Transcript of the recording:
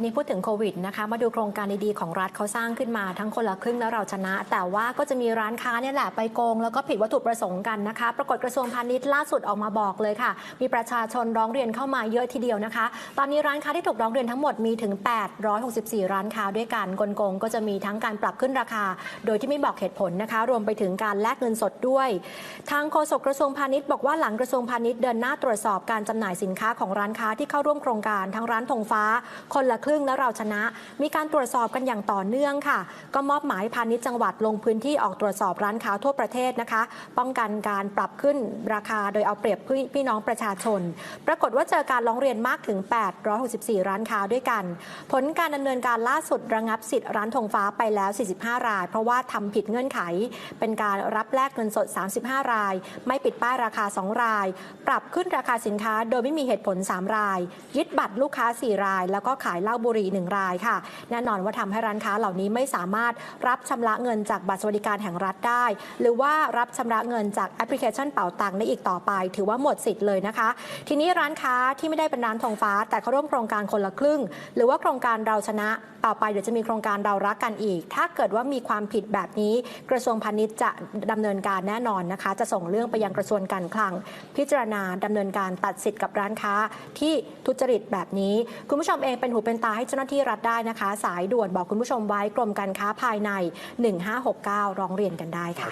ทีนี้พูดถึงโควิดนะคะ มาดูโครงการดีๆของรัฐเขาสร้างขึ้นมาทั้งคนละครึ่งและเราชนะ แต่ว่าก็จะมีร้านค้าเนี่ยแหละไปโกง แล้วก็ผิดวัตถุประสงค์กันนะคะ ปรากฏกระทรวงพาณิชย์ล่าสุดออกมาบอกเลยค่ะ มีประชาชนร้องเรียนเข้ามาเยอะทีเดียวนะคะ ตอนนี้ร้านค้าที่ถูกร้องเรียนทั้งหมดมีถึง 864 ร้านค้าด้วยกันกลโกงก็จะมีทั้งการปรับขึ้นราคา โดยที่ไม่บอกเหตุผลนะคะ รวมไปถึงการแลกเงินสดด้วย ทางโฆษกกระทรวงพาณิชย์บอกว่าหลังกระทรวงพาณิชย์เดินหน้าตรวจสอบการจำหน่ายสินค้าของร้านค้าที่เข้าร่วมโครงการทั้งร้านธงฟ้าคนละครึ่งซึ่งและเราชนะ มีการตรวจสอบกันอย่างต่อเนื่องค่ะ ก็มอบหมายพาณิชย์จังหวัดลงพื้นที่ออกตรวจสอบร้านค้าทั่วประเทศนะคะ ป้องกันการปรับขึ้นราคาโดยเอาเปรียบพี่พี่น้องประชาชน ปรากฏว่าเจอการร้องเรียนมากถึง 864 ร้านค้าด้วยกัน ผลการดำเนินการล่าสุดระงับสิทธิ์ร้านธงฟ้าไปแล้ว 45 ราย เพราะว่าทำผิดเงื่อนไข เป็นการรับแลกเงินสด 35 ราย ไม่ปิดป้ายราคา 2 ราย ปรับขึ้นราคาสินค้าโดยไม่มีเหตุผล 3 ราย ยึดบัตรลูกค้า 4 ราย แล้วก็ขายเหล้าบุหรี่1รายค่ะ แน่นอนว่าทำให้ร้านค้าเหล่านี้ไม่สามารถรับชำระเงินจากบัตรสวัสดิการแห่งรัฐได้ หรือว่ารับชำระเงินจากแอปพลิเคชันเป๋าตังค์ได้อีกต่อไป ถือว่าหมดสิทธิ์เลยนะคะ ทีนี้ร้านค้าที่ไม่ได้เป็นร้านทองฟ้า แต่เขาร่วมโครงการคนละครึ่ง หรือว่าโครงการเราชนะต่อไปเดี๋ยวจะมีโครงการเรารักกันอีก ถ้าเกิดว่ามีความผิดแบบนี้ กระทรวงพาณิชย์จะดำเนินการแน่นอนนะคะ จะส่งเรื่องไปยังกระทรวงการคลัง พิจารณาดำเนินการตัดสิทธิ์กับร้านค้าที่ทุจริตแบบนี้ คุณผู้ชมเองเป็นหูเป็นตาให้เจ้าหน้าที่รัฐได้นะคะ สายด่วนบอกคุณผู้ชมไว้กรมการค้าภายใน 1569 ร้องเรียนกันได้ค่ะ